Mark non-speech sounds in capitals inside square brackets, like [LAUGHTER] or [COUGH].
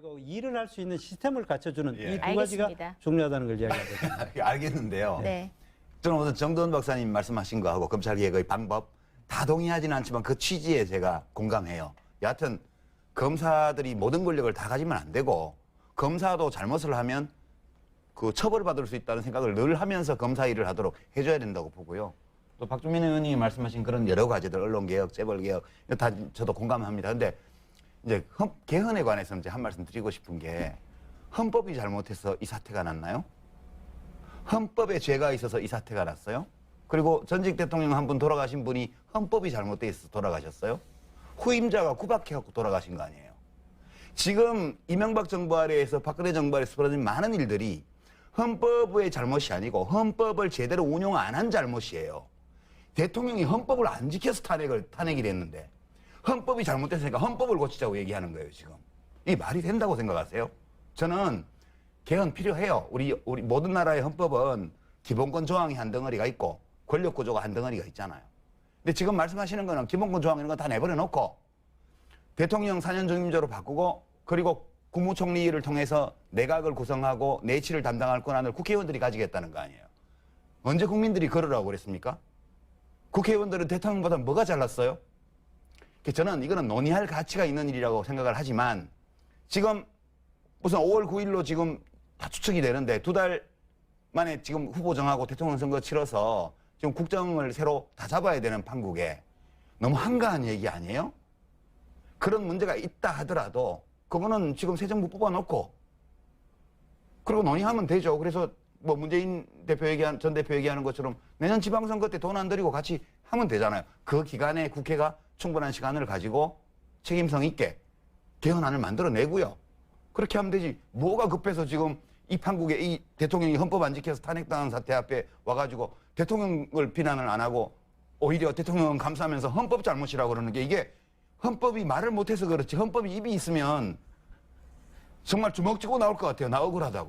그리고 일을 할 수 있는 시스템을 갖춰주는 예. 이 두 가지가 알겠습니다. 중요하다는 걸 이야기하거든요. [LAUGHS] 알겠는데요. 네. 저는 우선 정도원 박사님 말씀하신 거하고 검찰 개혁의 방법 다 동의하지는 않지만 그 취지에 제가 공감해요. 여하튼 검사들이 모든 권력을 다 가지면 안 되고 검사도 잘못을 하면 그 처벌받을 수 있다는 생각을 늘 하면서 검사 일을 하도록 해줘야 된다고 보고요. 또 박주민 의원님이 말씀하신 그런 여러 가지들 언론 개혁, 재벌 개혁 이거 다 저도 공감합니다. 근데 이제 헌- 개헌에 관해서 이제 한 말씀 드리고 싶은 게 헌법이 잘못해서 이 사태가 났나요? 헌법에 죄가 있어서 이 사태가 났어요. 그리고 전직 대통령 한 분 돌아가신 분이 헌법이 잘못돼 있어서 돌아가셨어요. 후임자가 구박해갖고 돌아가신 거 아니에요. 지금 이명박 정부 아래에서 박근혜 정부 아래에서 벌어진 많은 일들이 헌법의 잘못이 아니고 헌법을 제대로 운용 안 한 잘못이에요. 대통령이 헌법을 안 지켜서 탄핵을, 탄핵이 됐는데 헌법이 잘못됐으니까 헌법을 고치자고 얘기하는 거예요, 지금. 이게 말이 된다고 생각하세요? 저는 개헌 필요해요. 우리, 우리 모든 나라의 헌법은 기본권 조항이 한 덩어리가 있고 권력 구조가 한 덩어리가 있잖아요. 근데 지금 말씀하시는 거는 기본권 조항 이런 거 다 내버려 놓고 대통령 4년 중임제로 바꾸고 그리고 국무총리를 통해서 내각을 구성하고 내치를 담당할 권한을 국회의원들이 가지겠다는 거 아니에요. 언제 국민들이 그러라고 그랬습니까? 국회의원들은 대통령보다 뭐가 잘났어요? 그래서 저는 이거는 논의할 가치가 있는 일이라고 생각을 하지만 지금 우선 5월 9일로 지금 다 추측이 되는데 두 달 만에 지금 후보 정하고 대통령 선거 치러서 지금 국정을 새로 다 잡아야 되는 판국에 너무 한가한 얘기 아니에요? 그런 문제가 있다 하더라도 그거는 지금 새 정부 뽑아놓고 그리고 논의하면 되죠. 그래서 뭐 문재인 대표 얘기한 전 대표 얘기하는 것처럼 내년 지방선거 때 돈 안 들이고 같이 하면 되잖아요. 그 기간에 국회가 충분한 시간을 가지고 책임성 있게 개헌안을 만들어내고요. 그렇게 하면 되지. 뭐가 급해서 지금 이 판국에 이 대통령이 헌법 안 지켜서 탄핵당한 사태 앞에 와가지고 대통령을 비난을 안 하고 오히려 대통령은 감싸면서 헌법 잘못이라고 그러는 게 이게 헌법이 말을 못해서 그렇지 헌법이 입이 있으면 정말 주먹 쥐고 나올 것 같아요. 나 억울하다고.